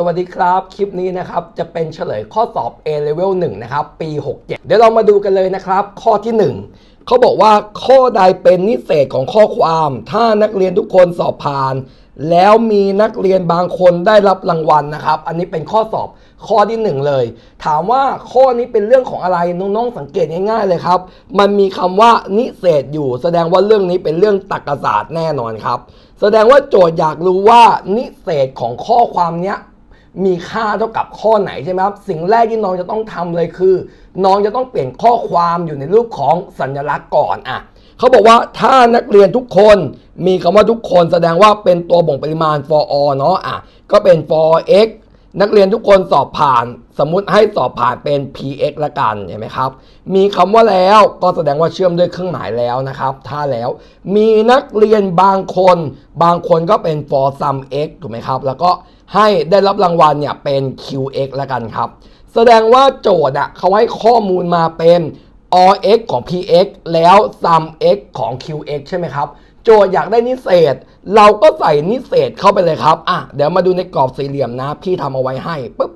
สวัสดีครับ คลิปนี้นะครับ จะเป็นเฉลยข้อสอบ A Level 1 นะครับ ปี 67 เดี๋ยวเรามาดูกันเลยนะครับ ข้อที่ 1 เขาบอกว่าข้อใดเป็นนิเศษของข้อความ ถ้านักเรียนทุกคนสอบผ่าน แล้วมีนักเรียนบางคนได้รับรางวัลนะครับ อันนี้เป็นข้อสอบข้อที่ 1 เลย ถามว่าข้อนี้เป็นเรื่องของอะไรน้องๆสังเกตง่ายๆเลยครับ มันมีคำว่านิเศษอยู่ แสดงว่าเรื่องนี้เป็นเรื่องตรรกศาสตร์แน่นอนครับ แสดงว่าโจทย์อยากรู้ว่านิเศษของข้อความเนี้ย มีค่าเท่ากับข้อไหนใช่ไหมครับ สิ่งแรกที่น้องจะต้องทำเลยคือ น้องจะต้องเปลี่ยนข้อความอยู่ในรูปของสัญลักษณ์ก่อนอะเขาบอกว่าถ้านักเรียนทุกคนมีคำว่าทุกคนแสดงว่าเป็นตัวบ่งปริมาณ for all เนาะอะก็เป็น for x นักเรียนทุกคนสอบผ่าน สมมุติให้สอบผ่านเป็น px ละกันเห็นไหมครับ มีคำว่าแล้วก็แสดงว่าเชื่อมด้วยเครื่องหมายแล้วนะครับ ถ้าแล้ว มีนักเรียนบางคน บางคนก็เป็น for some x ถูกไหมครับ แล้วก็ให้ได้รับรางวัลเนี่ยเป็น qx ละกันครับ แสดงว่าโจทย์อะเขาให้ข้อมูลมาเป็น all x ของ px แล้ว sum x ของ qx ใช่ไหมครับ จทย์อยากได้นิเศษ เราก็ใส่นิเศษเข้าไปเลยครับ อะ เดี๋ยวมาดูในกรอบสี่เหลี่ยมนะ พี่ทำเอาไว้ให้ปุ๊บ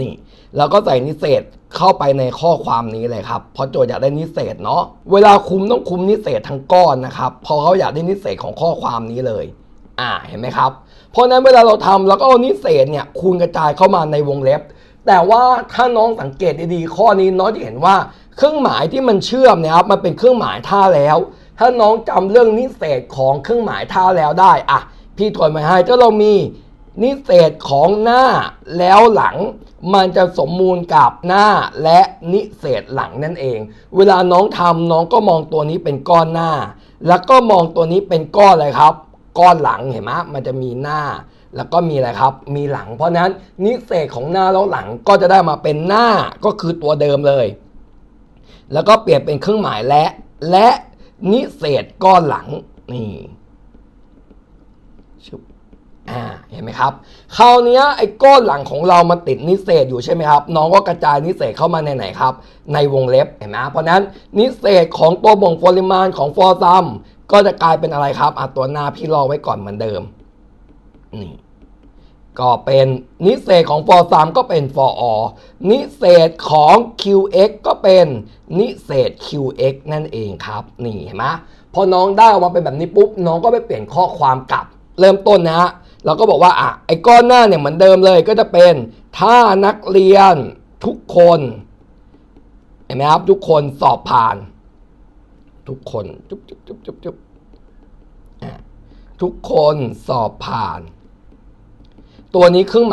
นี่เราก็ใส่นิเศษเข้าไปในข้อความนี้เลยครับ เพราะโจทย์อยากได้นิเศษเนาะ เวลาคุมต้องคุมนิเศษทั้งก้อนนะครับ พอเขาอยากได้นิเศษของข้อความนี้เลย อ่า เห็นไหมครับ เพราะฉะนั้นเวลาเราทำเราก็เอานิเศษเนี่ยคูณกระจายเข้ามาในวงเล็บ แต่ว่าถ้าน้องสังเกตดีๆข้อนี้น้องจะเห็นว่าเครื่องหมายที่มันเชื่อมเนี่ยครับ มันเป็นเครื่องหมายท่าแล้ว ถ้าน้องจำเรื่องนิเศษของเครื่องหมายท่าแล้วได้อะพี่ทวนมาให้ถ้าเรามีนิเศษของหน้าแล้วหลัง มันจะสมมูลกับหน้าและนิเศษหลังนั่นเอง เวลาน้องทำน้องก็มองตัวนี้เป็นก้อนหน้า แล้วก็มองตัวนี้เป็นก้อนอะไรครับ ก้อนหลังเห็นไหมมันจะมีหน้า แล้วก็มีอะไรครับ มีหลัง เพราะนั้นนิเศษของหน้าแล้วหลังก็จะได้มาเป็นหน้าก็คือตัวเดิมเลย แล้วก็เปลี่ยนเป็นเครื่องหมายและ และ นิเศษก้อนหลังนี่ชุบอ่าเห็นไหมครับคราวนี้ไอ้ก้อนหลังของเรามันติดนิเศษอยู่ใช่ไหมครับ น้องก็กระจายนิเศษเข้ามาในไหนครับ ในวงเล็บเห็นไหมเพราะฉะนั้นนิเศษของตัวบ่งปริมาณของฟอร์ซัมก็จะกลายเป็นอะไรครับอะตัวหน้าพี่รอไว้ก่อนเหมือนเดิมนี่ ก็เป็นนิเศษของ for sum ก็เป็น for all นิเศษของ qx ก็เป็นนิเศษ qx นั่นเองครับ นี่เห็นไหมพอน้องได้ออกมาเป็นแบบนี้ปุ๊บ น้องก็ไปเปลี่ยนข้อความกลับ เริ่มต้นนะฮะเราก็บอกว่าอะไอ้ก้อนหน้าเนี่ยเหมือนเดิมเลยก็จะเป็นถ้านักเรียนทุกคนเห็นไหมครับทุกคนสอบผ่าน ทุกคนจุ๊บจุ๊บจุ๊บจุ๊บจุ๊บทุกคนสอบผ่าน ตัวนี้เครื่องหมาย